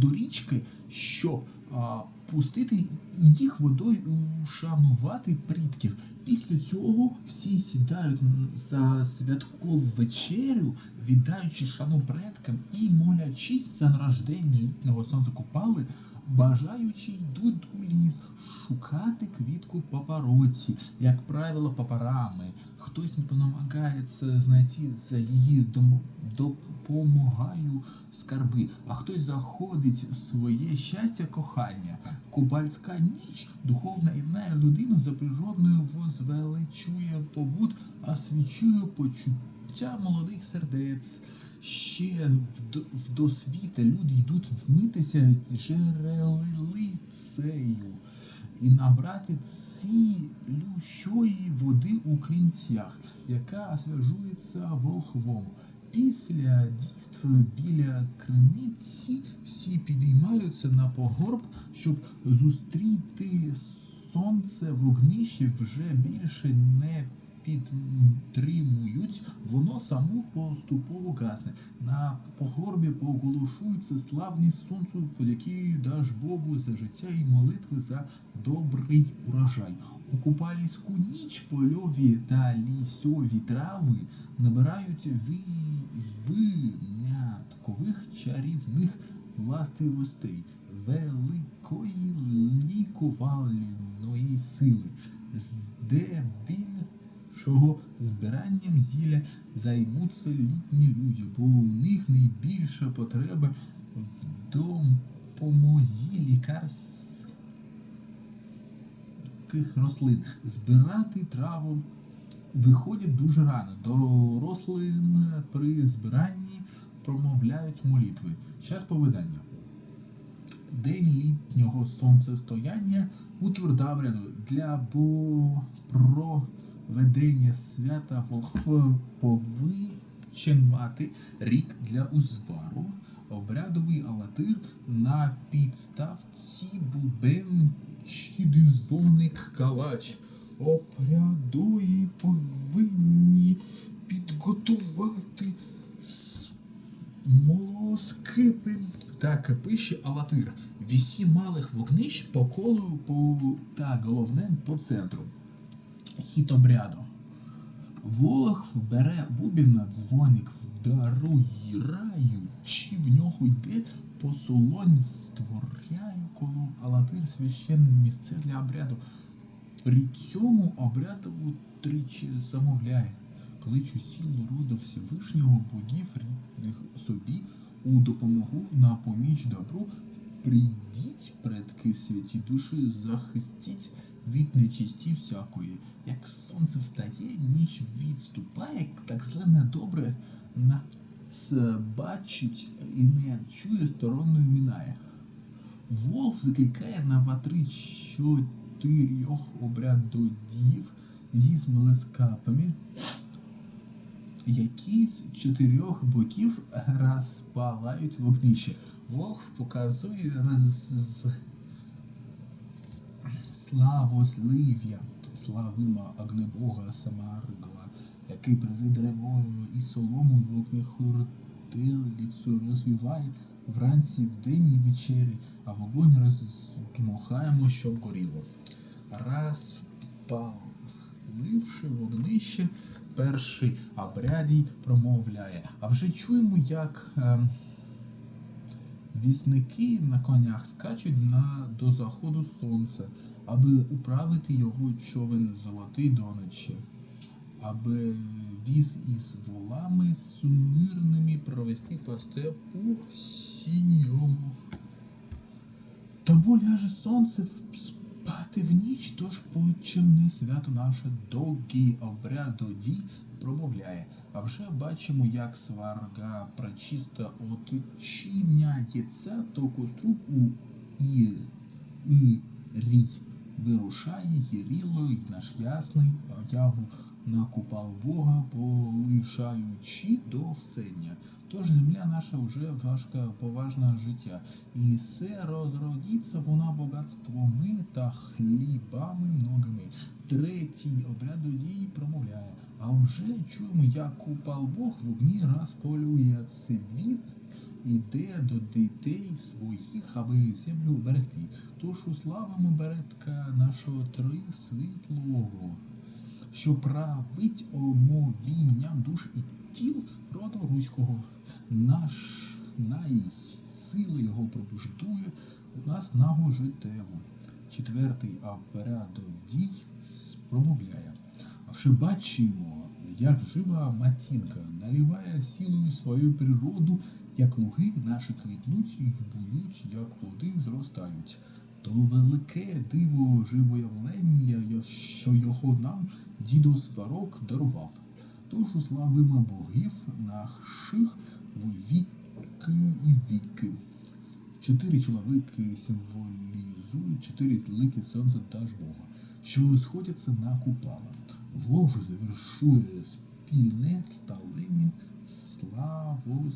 до річки, щоб пустити їх водою і ушанувати предків. Після цього всі сідають за святкову вечерю, віддаючи шану предкам і молячись за нарождення літнього сонця купали, бажаючи йдуть у ліс шукати квітку папороці, як правило, папарами. Хтось не намагається знайти за її допомагаю скарби, а хтось заходить в своє щастя кохання. Купальська ніч духовно єднає людину за природною возвеличує побут, освічує почуття молодих сердець. Ще в, досвіта люди йдуть вмитися джерелицею і набрати цілющої води у кринцях, яка освяжується волхвом. Після дійства біля криниці всі підіймаються на погорб, щоб зустріти сонце вогнище вже більше не підтримують, воно само поступово гасне. На погорбі поголошуються славні сонцю, подяки даж Богу за життя і молитви за добрий урожай. У купальську ніч польові та лісові трави набирають виняткових чарівних властивостей великої лікувальної сили, здебільшого збиранням зілля займуться літні люди, бо у них найбільша потреба в допомозі лікарських рослин. Збирати траву виходять дуже рано. Дорослин при збиранні промовляють молитви. Час повидання. День літнього сонцестояння у Твердабряду для бо- проведення свята волхв повинен мати рік для узвару, обрядовий алатир на підставці бубен чи дзвоник калач. Обрядові повинні підготувати с- Молоскипи та кипиші алатир. Вісім малих вогнищ по колу по... та головне по центру. Хід обряду. Волох бере бубін на дзвоник, вдарує чи в нього йде посолонь, створяю коло алатир священне місце для обряду. При цьому обрядову тричі замовляє, кличу сілу роду Всевишнього богів рідних собі у допомогу на поміч добру. Прийдіть, предки святі душі, захистіть від нечисті всякої. Як сонце встає, ніч відступає, так зле недобре нас бачить і не чує стороною мінає. Волк закликає на ватри чотирьох обрядодів зі смолескапами, які з чотирьох боків розпалають вогнище. Волк показує роз... славослив'я, славима огнебога Самаргла, який призи дерево і солому і вогнехуртилицю розвіває вранці, вдень і ввечері, а вогонь роздмухаємо, щоб горіло. Розпаливши вогнище, перший обрядій промовляє. А вже чуємо, як е, вісники на конях скачуть на, до заходу сонця, аби управити його човен золотий до ночі, аби віз із волами сумирними провести по степу сіньому. Тобо ляже сонце в- спати в ніч, тож почемне свято наше довгий обрядоді промовляє. А вже бачимо, як сварга пречиста отчиняється, то коструб у і, і рій вирушає гіріло й наш ясний яву на купал Бога, полишаючи до всення. Тож земля наша вже важка, поважна життя, і все розродиться вона багатствами та хлібами многими. Третій обрядодій промовляє, а вже чуємо, як купал Бог в огні розполює. Це він іде до дітей своїх, аби землю берегти. Тож уславимо беретка нашого три світлого, що править омовінням душ і тіл роду руського. Наш найсила його пробуждує у нас нагу життєву. Четвертий обряд дій промовляє. А вже бачимо, як жива матінка наливає силою свою природу, як луги наші квітнуть і бують, як плоди зростають. То велике диво живоявлення, що його нам дідо Сварог дарував. Тож уславимо богів наших во віки і віки. Чотири чоловіки символізують чотири лики сонця та ж Бога, що сходяться на купала. Вовк завершує спільне славу славослів'ям.